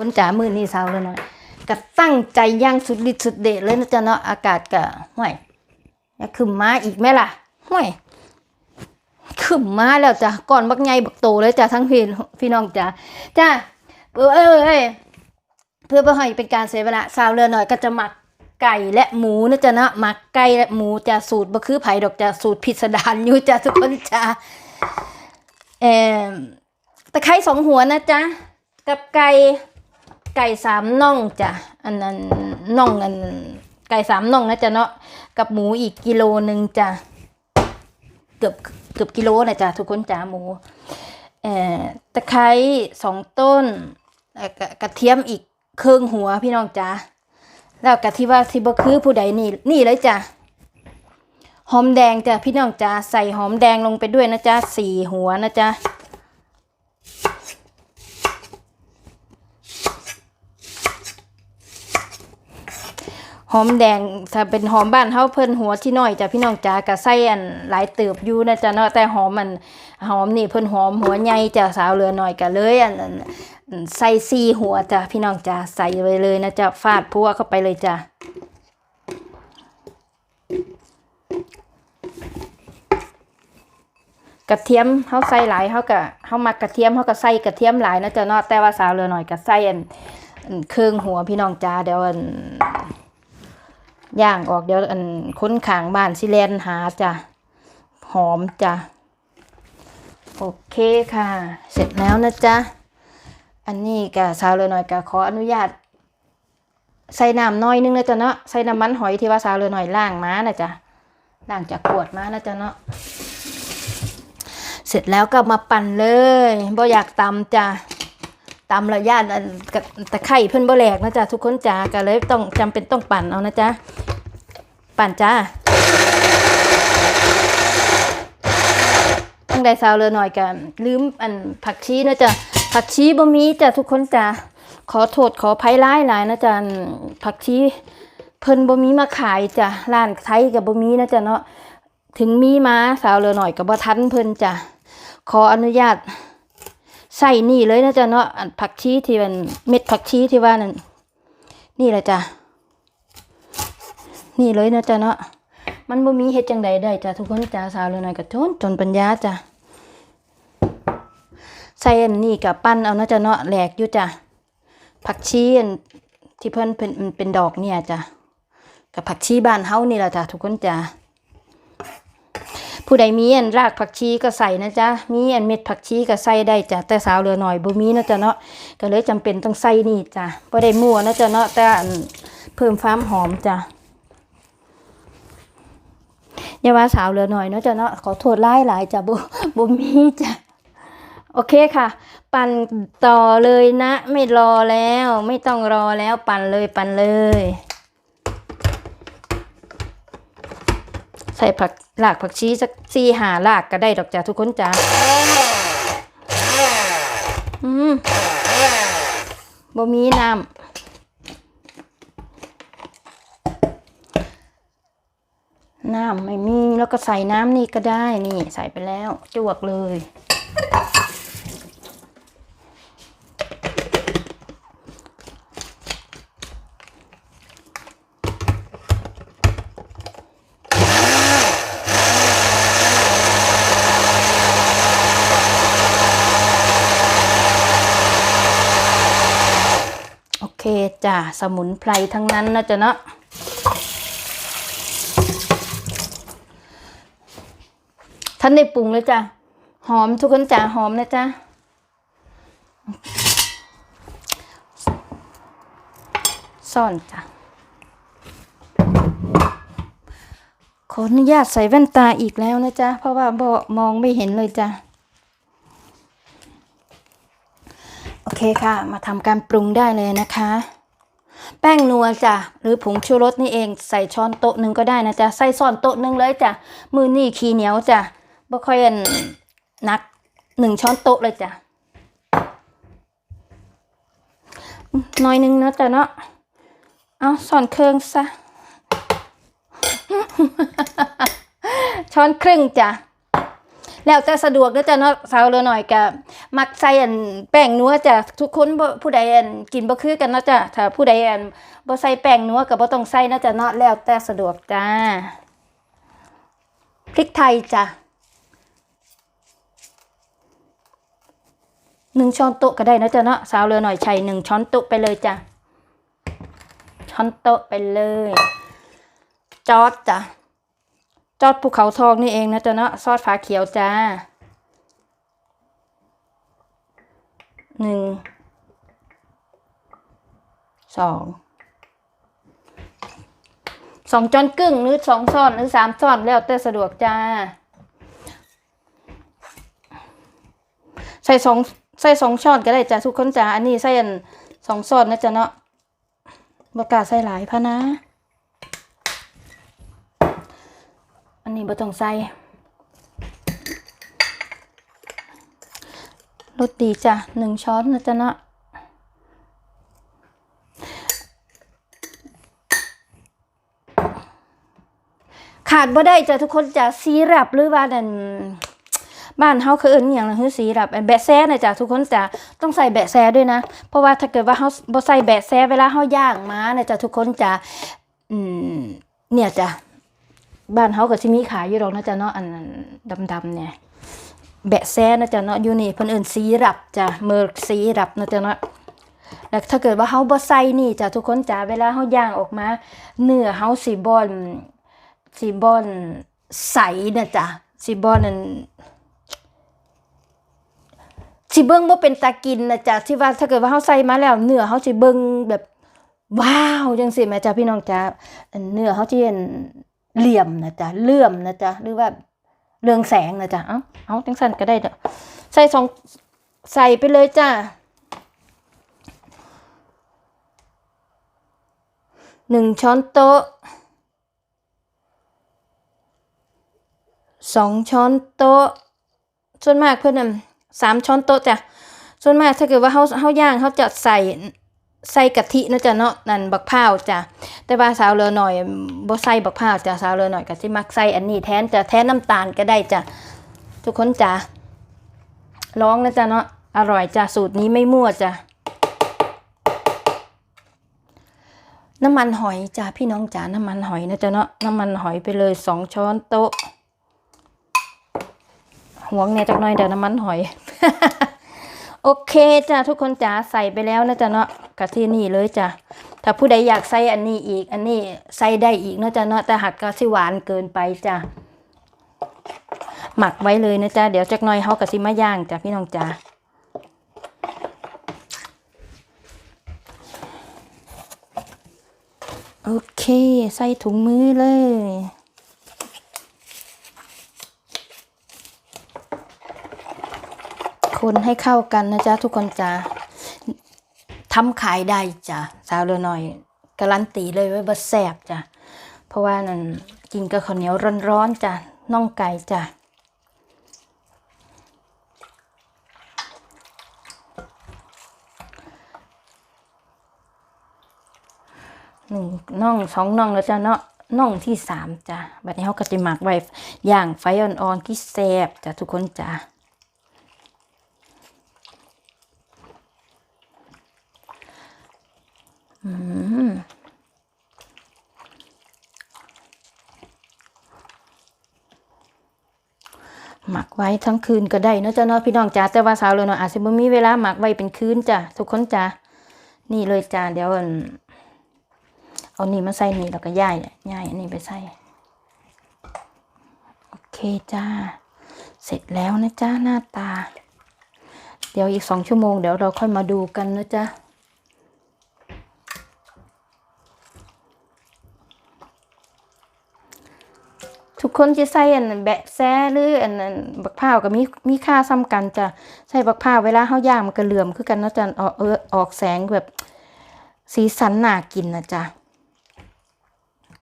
คนจ๋ามือนี่สาเลยหน่อยก็ตั้งใจย่างสุดฤทธิ์สุดเดชเลยนะจ๊ะเนาะอากาศก็ห่วยอยากขึ้นมาอีกไหมล่ะห่วยขึ้นมาแล้วจ้ะก่อนบักใหญ่บักโตเลยจ้ะทั้งพี่พี่น้องจ้ะจ้าเออเออเออเพื่อเพื่อให้เป็นการเสียเวลาสาวเรือหน่อยก็จะหมักไก่และหมูนะจ๊ะเนาะหมักไก่และหมูจะสูตรบ่คือไผ่ดอกจะสูตรพิสดารอยู่จ้ะทุกคนจ้ะเออตะไคร้สองหัวนะจ๊ะกับไก่ ไก่สามน่องจ้ะอันนั้นน่องอันไก่สามน่องนะจ๊ะเนาะกับหมูอีกกิโลหนึ่งจ้ะเกือบเกือบกิโลนะจ้ะทุกคนจ้ะหมูเอ่อตะไคร้สองต้นกระเทียมอีกครึ่งหัวพี่น้องจ้ะแล้วกะที่ว่าที่บ่คือผู้ใดนี่นี่เลยจ้ะหอมแดงจ้ะพี่น้องจ้ะใส่หอมแดงลงไปด้วยนะจ๊ะสี่หัวนะจ๊ะ หอมแดงถ้าเป็นหอมบ้านเฮาเพิ่นหัวที่น้อยจ้ะพี่น้องจ๋ากะใส่อันหลายเติบอยู่นะจ๊ะเนาะแต่หอมมันหอมนี่เพิ่นหอมหัวใหญ่จ้ะสาวเรือหน้อยกะเลยอันใส่ซีหัวจ้ะพี่น้องจ๋าใส่ไว้เลยนะจ๊ะฟาดพัวเข้าไปเลยจ้ะกระเทียมเฮาใส่หลายเฮาก็เฮามักกระเทียมเฮาก็ใส่กระเทียมหลายนะจ๊ะเนาะแต่ว่าสาวเรือหน้อยก็ใส่อันอันเครื่องหัวพี่น้องจ๋าเดี๋ยวอัน ย่างออกเดี๋ยวอันค้นขางบ้านสิแลนหาจ้ะหอมจ้ะโอเคค่ะ เสร็จแล้วนะจ๊ะ อันนี้กะสาวเลยหน่อยกะขออนุญาต ใส่น้ำน้อยนึงนะจ๊ะเนาะใส่น้ำมันหอยที่ว่าสาวเลยหน่อยล่างมานะจ๊ะล่างจากขวดมานะจ๊ะเนาะเสร็จแล้วก็มาปั่นเลยบ่อยากตำจ้ะ ตามระยะอันตะไคร่เพิ่นบ่แหลกนะจ๊ะทุกคนจ้าก็เลยต้องจำเป็นต้องปั่นเอานะจ๊ะปั่นจ้าตั้งได้สาวเลยหน่อยกันลืมอันผักชีนะจ๊ะผักชีบ่มีจ้ะทุกคนจ้าขอโทษขอภัยร้ายหลายนะจ๊ะผักชีเพิ่นบ่มีมาขายจ้ะร้านไทยกับบ่มีนะจ๊ะเนาะถึงมีมาสาวเลยหน่อยก็บ่ทันเพิ่นจ้ะขออนุญาต ใส่นี่เลยนะจ๊ะเนาะผักชีที่มันเม็ดผักชีที่ว่านั่นนี่แหละจ้ะนี่เลยนะจ๊ะเนาะมันบ่มีเฮ็ดจังใดได้จ้ะทุกคนจ้าสาวเลยหน่อยก็จนจนปัญญาจ้ะใส่อันนี้กับปั้นเอานะจ๊ะเนาะแหลกอยู่จ้ะผักชีอันที่เพิ่นเป็นมันเป็นดอกเนี่ยจ้ะกับผักชีบ้านเฮานี่แหละจ้ะทุกคนจ้ะ ผู้ใดมีอันรากผักชีก็ใส่นะจ๊ะ มีอันเม็ดผักชีก็ใส่ได้จ้ะ แต่สาวเหลือหน่อยบ่มีนะจ๊ะเนาะ ก็เลยจำเป็นต้องใส่นี่จ้ะบ่ได้มั่วนะจ๊ะเนาะ แต่อันเพิ่มความหอมจ้ะอย่าว่าสาวเหลือหน่อยเนาะจ๊ะเนาะ ขอโทษหลายหลายจ้ะบ่บ่มีจ้ะโอเคค่ะ ปั่นต่อเลยนะ ไม่รอแล้ว ไม่ต้องรอแล้ว ปั่นเลยปั่นเลย ใส่ผักหลากผักชีสักสี่หาหลากก็ได้ดอกจ้าทุกคนจ้าอืมบ่มีน้ำน้ำไม่มีแล้วก็ใส่น้ำนี่ก็ได้นี่ใส่ไปแล้วจวกเลย โอเค จ้ะสมุนไพรทั้งนั้นนะจ๊ะเนาะท่านได้ปรุงเลยจ้ะหอมทุกคนจ้ะหอมนะจ๊ะซ่อนจ้ะขออนุญาตใส่แว่นตาอีกแล้วนะจ๊ะ เพราะว่าบ่มองไม่เห็นเลยจ้ะ โอเคค่ะ มาทำการปรุงได้เลยนะคะ แป้งนัวจ้ะหรือผงชูรสนี่เองใส่ช้อนโต๊ะหนึ่งก็ได้นะจ๊ะใส่ซ้อนโต๊ะหนึ่งเลยจ้ะมือนี่ขี้เหนียวจ้ะบ่ค่อยนักหนึ่งช้อนโต๊ะเลยจ้ะน้อยหนึงนะจ๊ะเนาะเอาซ้อนเครื่องซะช้อนครึ่งจ้ะแล้วแต่สะดวกเด้อจ้ะเนาะสาวเรือหน่อยก็ มักใส่อันแป้งนัวจ้ะทุกคนผู้ใดอันกินบ่คือกันเนาะจ้ะถ้าผู้ใดอันบ่ใส่แป้งนัวก็บ่ต้องใส่นาะจ้ะเนาะแล้วแต่สะดวกจ้าพริกไทยจ้ะหนึ่งช้อนโต๊ะก็ได้นะจ๊ะเนาะสาวเรือหน่อยใช้หนึ่งช้อนโต๊ะไปเลยจ้ะช้อนโต๊ะไปเลย จอดจ้ะจอดภูเขาทองนี่เองนะจ๊ะเนาะซอสฟ้าเขียวจ้า หนึ่งสองสองจอนกึ่งหรือสองซ่อนหรือสามซ่อนแล้วแต่สะดวกจ้า ใส่สองใส่สองช้อนก็ได้จ้ะทุกคนจ้าอันนี้ใส่อันสองซ่อนนะจ๊ะเนาะบกล้าใส่หลายพะนะ อันนี้บ่ต้องใส่ รสดีจ้ะหนึ่งช้อนนะจ๊ะเนาะขาดบ่ได้จ้ะทุกคนจ้ะซีรับหรือว่านั่นบ้านเฮาคือเอิ้นอย่างนะคือซีรับอันแบะแซ่นะจ้ะทุกคนจ้ะต้องใส่แบะแซ่ด้วยนะ เพราะว่าถ้าเกิดว่าเฮาบ่ใส่แบะแซ่เวลาเฮาย่างมานะจ้ะทุกคนจ้ะอืมเนี่ยจ้ะบ้านเขาก็สิมีขายอยู่ดอกนะจ๊ะเนาะอันดำๆเนี่ย แบะแซนะจ๊ะเนาะอยู่นี่เพิ่นเอิ้นสีรับจ้ะเมิร์กสีรับนะจ๊ะเนาะแล้วถ้าเกิดว่าเฮาบ่ใส่นี่จ้ะทุกคนจ้ะเวลาเฮาย่างออกมา เนื้อเฮาสิบ่อนสิบ่อนใสนะจ๊ะสิบ่อนนั่นสิเบิ่งบ่เป็นตากินนะจ๊ะที่ว่าถ้าเกิดว่าเฮาใส่มาแล้ว เนื้อเฮาสิเบิ่งแบบว้าวจังซี่แม่จ้ะพี่น้องจ้ะเนื้อเฮาสิเห็นเหลี่ยมนะจ๊ะเลื่อมนะจ๊ะหรือว่า เรืองแสงนะจ๊ะ เอาเอาจังสันก็ได้เด้อใส่สองใส่ไปเลยจ้าหนึ่งช้อนโต๊ะสองช้อนโต๊ะ ส่วนมากเพื่อนนำสามช้อนโต๊ะจ้ะ ส่วนมากถ้าเกิดว่าเขาเขาย่างเขาจะใส่ ใส่กะทินะจ๊ะเนาะนั่นบักพร้าวจ้ะแต่ว่าสาวเรือหน่อยบ่ใส่บักพร้าวจ้ะสาวเรือหน่อยก็สิมักใส่อันนี้แทนจะแทนน้ำตาลก็ได้จ้ะทุกคนจ้ะลองนะจ้ะเนาะอร่อยจ้ะสูตรนี้ไม่มั่วจ้ะน้ำมันหอยจ้ะพี่น้องจ้ะน้ำมันหอยนะจ้ะเนาะน้ำมันหอยไปเลยสองช้อนโต๊ะหวงเนี่ยจักหน่อยเดี๋ยวน้ำมันหอย โอเคจ้ะทุกคนจ๋าใส่ไปแล้วนะจ๊ะเนาะกะที่นี่เลยจ้ะถ้าผู้ใดอยากใส่อันนี้อีก อันนี้ใส่ได้อีกนะจ๊ะเนาะแต่หักก็สิหวานเกินไปจ้ะหมักไว้เลยนะจ๊ะเดี๋ยวจักหน่อยเฮากะสิมาย่างจ้ะพี่น้องจ๋าโอเค ใส่ถุงมือเลย คนให้เข้ากันนะจ๊ะทุกคนจ้าทำขายได้จ้ะสาวเรือหน่อยการันตีเลยว่าบะแสบจ้ะเพราะว่านั่นกินกับข้าวเหนียวร้อนๆจ้ะน่องไก่จ้ะหนึ่งน่องสองน่องแล้วจ้ะเนาะน่องที่สามจ้ะบัดนี้เขาก็จะหมักไว้ย่างไฟอ่อนๆที่แซ่บจ้ะทุกคนจ้ะ หมักไว้ทั้งคืนก็ได้เนอะจ้าเนาะพี่น้องจ้าแต่ว่าสาวเลยเนาะอาจจะไม่มีเวลาหมักไว้เป็นคืนจ้ะทุกคนจ้านี่เลยจ้าเดี๋ยวเอานี่มาใส่นี่แล้วก็ย่ายย่ายอันนี้ไปใส่โอเคจ้า เสร็จแล้วนะจ้าหน้าตา เดี๋ยวอีกสองชั่วโมงเดี๋ยวเราค่อยมาดูกันนะจ้า ทุกคนจะใส่อันแบะแซ่หรืออันนั้นบักผ้าก็มีมีค่าซ้ำกันจ้ะใส่บักผ้าเวลาเฮาย่างมันก็เหลื่อมคือกันเนาะจ้ะออกเออออกแสงแบบสีสันน่ากินนะจ้ะ